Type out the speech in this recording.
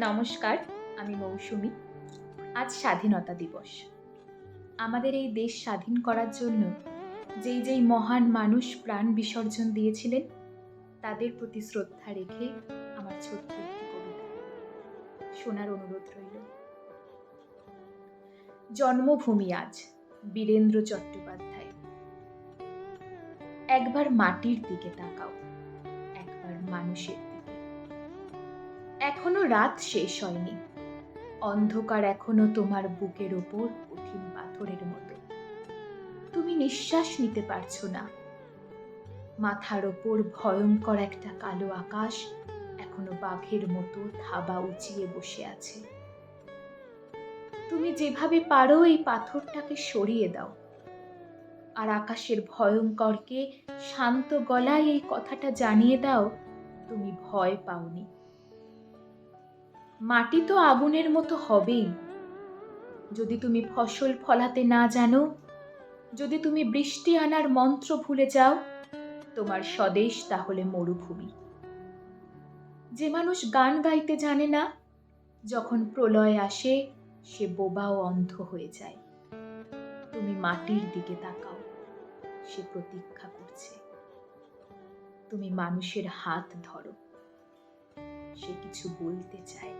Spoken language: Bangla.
নমস্কার, আমি মৌসুমি। আজ স্বাধীনতা দিবস। আমাদের এই দেশ স্বাধীন করার জন্য যেই যেই মহান মানুষ প্রাণ বিসর্জন দিয়েছিলেন, তাদের প্রতি শ্রদ্ধা রেখে আমার ছোট্ট একটি কবিতা শোনার অনুরোধ রইল। জন্মভূমি আজ, বীরেন্দ্র চট্টোপাধ্যায়। একবার মাটির দিকে তাকাও, একবার মানুষের দিকে এখনও রাত শেষ হয়নি। অন্ধকার এখনও তোমার বুকের ওপর কঠিন পাথরের মতো। তুমি নিঃশ্বাস নিতে পারছ না। মাথার ওপর ভয়ঙ্কর একটা কালো আকাশ এখনও বাঘের মতো থাবা উঁচিয়ে বসে আছে। তুমি যেভাবে পারো এই পাথরটাকে সরিয়ে দাও। আর আকাশের ভয়ঙ্করকে শান্ত গলায় এই কথাটা জানিয়ে দাও, তুমি ভয় পাওনি। মাটি তো আগুনের মতো হবেই। যদি তুমি ফসল ফলাতে না জানো, যদি তুমি বৃষ্টি আনার মন্ত্র ভুলে যাও, তোমার স্বদেশ তাহলে মরুভূমি। যে মানুষ গান গাইতে জানে না, যখন প্রলয় আসে, সে বোবা ও অন্ধ হয়ে যায়। তুমি মাটির দিকে তাকাও, সে প্রতীক্ষা করছে। তুমি মানুষের হাত ধরো, সে কিছু বলতে চায়